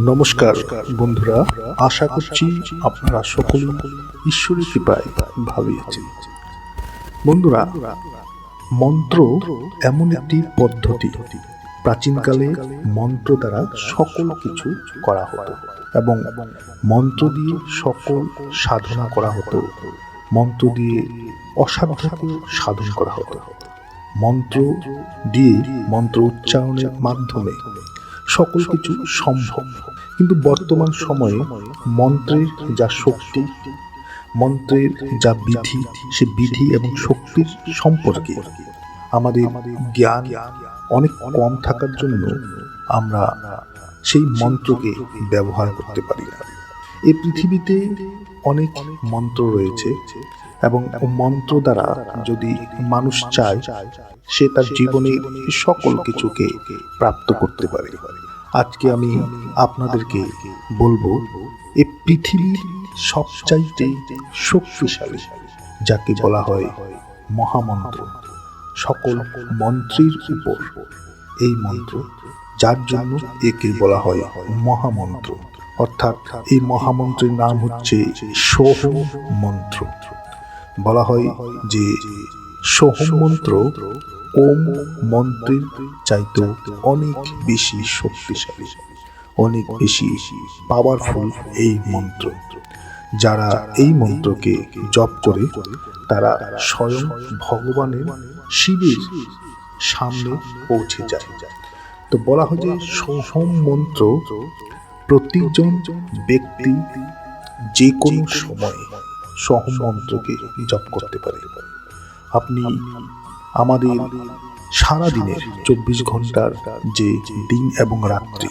নমস্কার বন্ধুরা আশা করছি আপনারা সকলেই ঈশ্বরের কৃপায় ভালো আছেন। বন্ধুরা মন্ত্র এমন একটি পদ্ধতি। প্রাচীনকালে মন্ত্র দ্বারা সকল কিছু করা হতো এবং মন্ত্র দিয়ে সকল সাধনা করা হতো। মন্ত্র দিয়ে অসাধ্যকে সাধন করা হতো। মন্ত্র দিয়ে মন্ত্র উচ্চারণের মাধ্যমে সকল কিছু সম্ভব। কিন্তু বর্তমান সময়ে মন্ত্রের যা শক্তি, মন্ত্রের যা বিধি, সে বিধি এবং শক্তির সম্পর্কে আমাদের জ্ঞান অনেক কম থাকার জন্য আমরা সেই মন্ত্রকে ব্যবহার করতে পারি না। এই পৃথিবীতে অনেক মন্ত্র রয়েছে এবং মন্ত্র দ্বারা যদি মানুষ চায়, সে তার জীবনে সকল কিছুকে প্রাপ্ত করতে পারে। আজকে আমি আপনাদেরকে বলব এই পৃথিবীর সবচাইতে শক্তিশালী, যাকে বলা হয় মহামন্ত্র, সকল মন্ত্রীর উপর। এই মন্ত্র, যার জন্য একে বলা হয় মহামন্ত্র। অর্থাৎ এই মহামন্ত্রের নাম হচ্ছে সোহম মন্ত্র বলা হয় যে সোহম মন্ত্র ওম মন্ত্রের চাইতে অনেক বেশি শক্তিশালী, অনেক বেশি পাওয়ারফুল এই মন্ত্র। যারা এই মন্ত্রকে জপ করে, তারা স্বয়ং ভগবানের শিবের সামনে পৌঁছে যায়। তো বলা হয় যে সোহম মন্ত্র প্রতিজন ব্যক্তি যে কোনো সময় সোহম মন্ত্রকে জপ করতে পারে। আপনি আমাদের সারা দিনের চব্বিশ ঘণ্টার যে দিন এবং রাত্রি,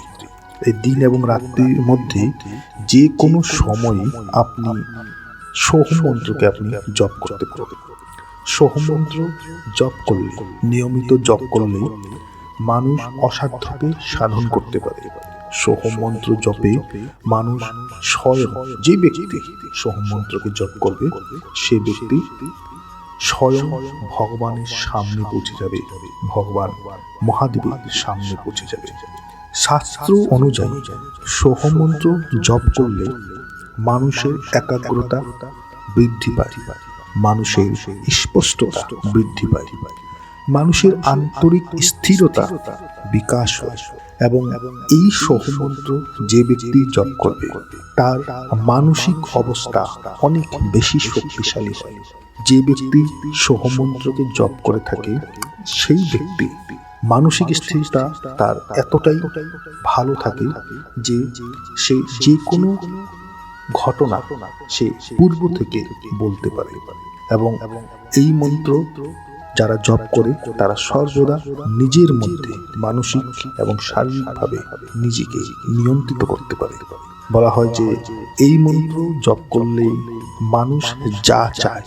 এই দিন এবং রাত্রির মধ্যে যে কোনো সময় আপনি সোহম মন্ত্রকে আপনি জপ করতে পারবেন সোহম মন্ত্র জপ করলে, নিয়মিত জপ করলে মানুষ অসাধ্যকে সাধন করতে পারে। সোহম মন্ত্র জপে মানুষ স্বয়ং যে ব্যক্তি সোহম জপ করবে, সে ব্যক্তি স্বয়ং ভগবানের সামনে পৌঁছে যাবে, ভগবান মহাদেবের সামনে পৌঁছে যাবে। শাস্ত্র অনুযায়ী সোহম মন্ত্র জপ করলে মানুষের একাগ্রতা বৃদ্ধি পায়, মানুষের স্পষ্টতা বৃদ্ধি পায়, মানুষের আন্তরিক স্থিরতা বিকাশ হয়। এবং এই সহমন্ত্র যে ব্যক্তি জপ করবে, তার মানসিক অবস্থা অনেক বেশি শক্তিশালী হয়। যে ব্যক্তি সহমন্ত্রকে জপ করে থাকে, সেই ব্যক্তি মানসিক স্থিরতা তার এতটাই ভালো থাকে যে সে যে কোনো ঘটনা সে পূর্ব থেকে বলতে পারে। এবং এই মন্ত্র যারা জপ করে, তারা সর্বদা নিজের মধ্যে মানসিক এবং শারীরিকভাবে নিজেকে নিয়ন্ত্রিত করতে পারে। বলা হয় যে, এই মন্ত্র জপ করলে মানুষ যা চায়,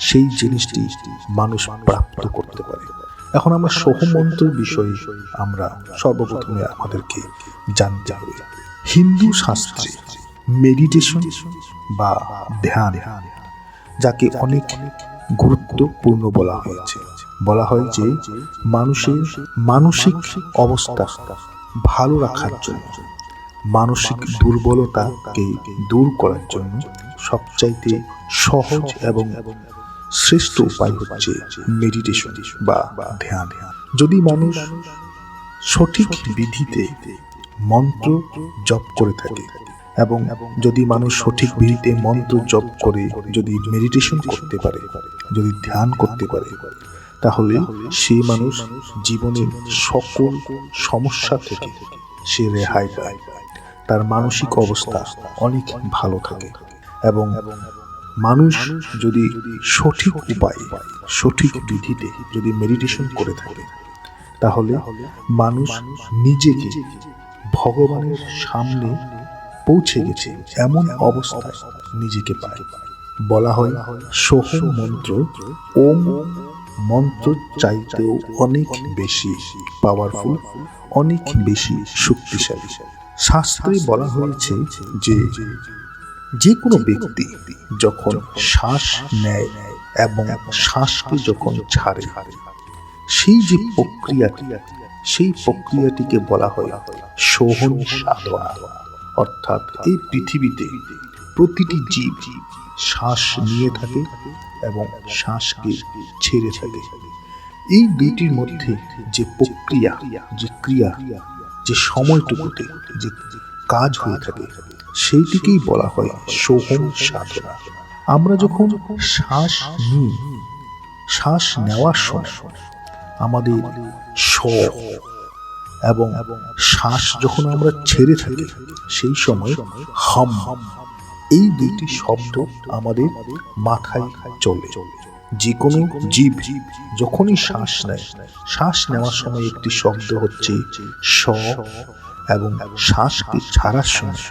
সেই জিনিসটি মানুষ প্রাপ্ত করতে পারে। এখন আমরা সহমন্ত্রের বিষয়ে আমরা সর্বপ্রথমে আমাদেরকে জানতে হবে। হিন্দু শাস্ত্রে মেডিটেশন বা ধ্যান, যাকে অনেক গুরুত্বপূর্ণ বলা হয়েছে। বলা হয় যে মানুষের মানসিক অবস্থা ভালো রাখার জন্য, মানসিক দুর্বলতাকে দূর করার জন্য সবচাইতে সহজ এবং শ্রেষ্ঠ উপায় হচ্ছে মেডিটেশন বা ধ্যান। যদি মানুষ সঠিক বিধিতে মন্ত্র জপ করে থাকে এবং যদি মানুষ সঠিক বিধিতে মন্ত্র জপ করে, যদি মেডিটেশন করতে পারে, যদি ধ্যান করতে পারে, তাহলে সেই মানুষ জীবনের সকল সমস্যা থেকে সে রেহাই পায়। তার মানসিক অবস্থা অনেক ভালো থাকে এবং মানুষ যদি সঠিক উপায়ে, সঠিক বিধিতে যদি মেডিটেশন করে থাকে, তাহলে মানুষ নিজেকে ভগবানের সামনে পৌঁছে গেছে এমন অবস্থায় নিজেকে পায়। বলা হয়, সোহম মন্ত্র, ওম মন্ত্র চাইতেও অনেক বেশি পাওয়ারফুল অনেক বেশি শক্তিশালী। শাস্ত্রে বলা হয়েছে যে যে কোনো ব্যক্তি যখন শ্বাস নেয় এবং শ্বাসকে যখন ছাড়ে, সেই যে প্রক্রিয়াটি, সেই প্রক্রিয়াটিকে বলা হয় সোহন সাধনা। অর্থাৎ এই পৃথিবীতে প্রতিটি জীব শ্বাস নিয়ে থাকে এবং শ্বাসকে ছেড়ে থাকে। এই দুইটির মধ্যে যে প্রক্রিয়া, যে ক্রিয়া, যে সময়টুকুতে যে কাজ হয়ে থাকে, সেইটিকেই বলা হয় সোহম সাধনা। আমরা যখন শ্বাস নিই, শ্বাস নেওয়ার সময় আমাদের স এবং শ্বাস যখন আমরা ছেড়ে থাকি, সেই সময় হাম, এই দুইটি শব্দ আমাদের মাথায় চলে। যে কোনো জীব যখনই শ্বাস নেয়, শ্বাস নেওয়ার সময় একটি শব্দ হচ্ছে স এবং শ্বাসকে ছাড়ার সময়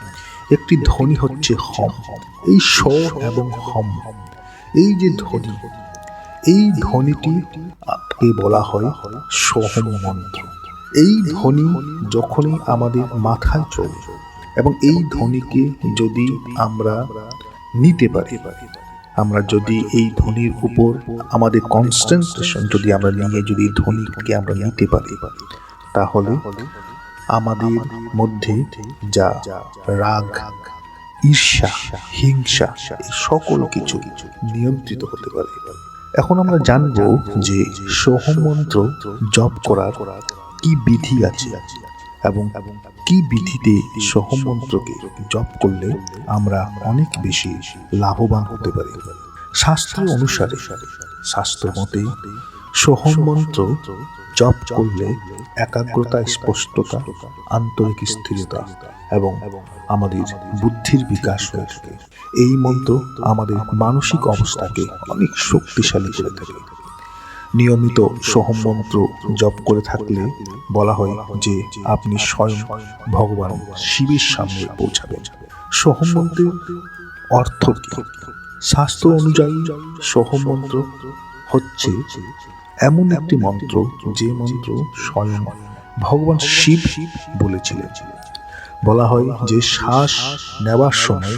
একটি ধ্বনি হচ্ছে হম। এই স এবং হম, এই যে ধ্বনি, এই ধ্বনিটি বলা হয় সোহম মন্ত্র এই ধ্বনি যখনই আমাদের মাথায় চলে, এবং এই ধ্বনিকে যদি আমরা নিতে পারি, আমরা যদি এই ধ্বনির উপর আমাদের কনসেন্ট্রেশন যদি আমরা নিয়ে যদি ধ্বনিকে আমরা নিতে পারি, তাহলে আমাদের মধ্যে যা রাগ, ঈর্ষা, হিংসা, এই সকল কিছু নিয়ন্ত্রিত হতে পারে। এখন আমরা জানব যে সোহম মন্ত্র জপ করার কি বিধি আছে এবং কি বিধিতে সোহম মন্ত্রকে জপ করলে আমরা অনেক বেশি লাভবান হতে পারি? শাস্ত্র অনুসারে, শাস্ত্র মতে সোহম মন্ত্র জপ করলে একাগ্রতা, স্পষ্টতা, আন্তরিক স্থিরতা এবং আমাদের বুদ্ধির বিকাশ হয়ে থাকে। এই মন্ত্র আমাদের মানসিক অবস্থাকে অনেক শক্তিশালী করে থাকে। নিয়মিত সোহম মন্ত্র জপ করে থাকলে বলা হয় যে আপনি স্বয়ং ভগবান শিবের সামনে পৌঁছাবেন। সোহম অর্থ শাস্ত্র অনুযায়ী সোহম মন্ত্র হচ্ছে এমন একটি মন্ত্র যে মন্ত্র স্বয়ং ভগবান শিব বলেছিলেন। বলা হয় যে শ্বাস নেওয়ার সময়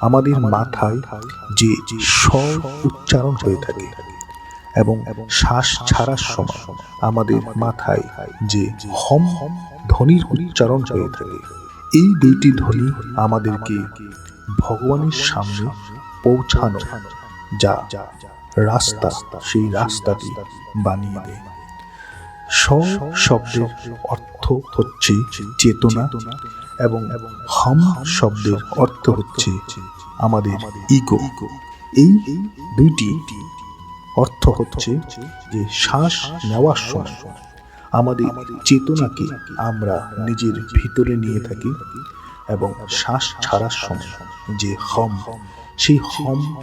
আমাদের মাথায় যে স্বর উচ্চারণ হয়ে থাকে এবং শ্বাস ছাড়ার সময় আমাদের মাথায় যে হম হম ধ্বনির উচ্চারণ হয়ে থাকে, এই দুইটি ধ্বনি আমাদেরকে ভগবানের সামনে পৌঁছানো যা রাস্তা, সেই রাস্তাটি বানিয়ে দেয়। স শব্দের অর্থ হচ্ছে চেতনা এবং হম শব্দের অর্থ হচ্ছে আমাদের ইগো। এই দুইটি অর্থ হচ্ছে যে শ্বাস নেওয়ার সময় আমাদের চেতনাকে আমরা নিজের ভিতরে নিয়ে থাকি এবং শ্বাস ছাড়ার সময় যে হম, সেই হম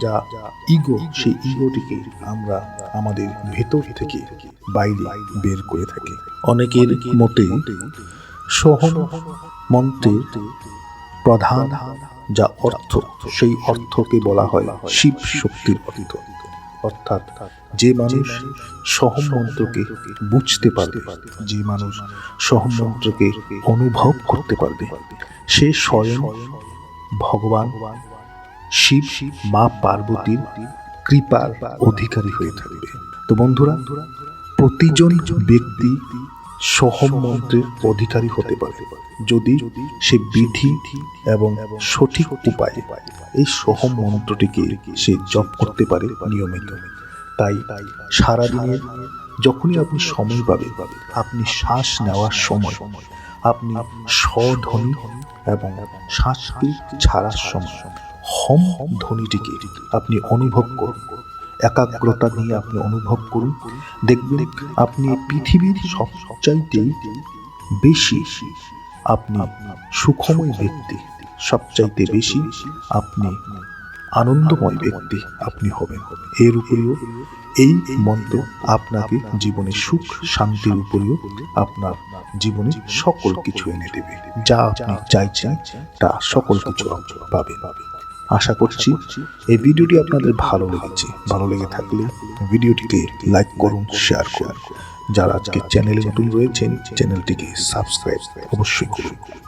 যা ইগো, সেই ইগোটিকে আমরা আমাদের ভেতর থেকে বাইরে বের করে থাকি। অনেকের মতে সোহম মন্ত্রের প্রধান যা অর্থ, সেই অর্থকে বলা হয় শিব শক্তির অর্থ। অর্থাৎ যে মানুষ সহম মন্ত্রকে বুঝতে পারবে, যে মানুষ সহম মন্ত্রকে অনুভব করতে পারবে, সে স্বয়ং ভগবান শিব মা পার্বতীর কৃপার অধিকারী হয়ে থাকবে। তো বন্ধুরা, প্রতিজন ব্যক্তি সহম মন্ত্রের অধিকারী হতে পারে, যদি সে বিধি এবং সঠিক উপায়ে এই সহম মন্ত্রটিকে সে জপ করতে পারে নিয়মিত। তাই সারাদিনের যখনই আপনি সময় পাবেন, আপনি শ্বাস নেওয়ার সময় আপনি স্বধ্বনি এবং শ্বাসকে ছাড়ার সময় হম ধ্বনিটিকে আপনি অনুভব করুন। একাগ্রতা নিয়ে আপনি অনুভব করুন। দেখবেন আপনি পৃথিবীর সবচাইতে বেশি আপনি সুখময় ব্যক্তি, সবচাইতে বেশি আপনি আনন্দময় ব্যক্তি আপনি হবেন। এর উপরেও এই মন্ত্র আপনাকে জীবনে সুখ, শান্তির উপরেও আপনার জীবনে সকল কিছু এনে দেবে। যা আপনি চাইছেন, তা সকল কিছু পাবেন। আশা করছি এই ভিডিওটি আপনাদের ভালো লেগেছে। ভালো লেগে থাকলে ভিডিওটিকে লাইক করুন, শেয়ার করুন। যারা আজকে চ্যানেলে নতুন রয়েছেন, চ্যানেলটিকে সাবস্ক্রাইব অবশ্যই করুন।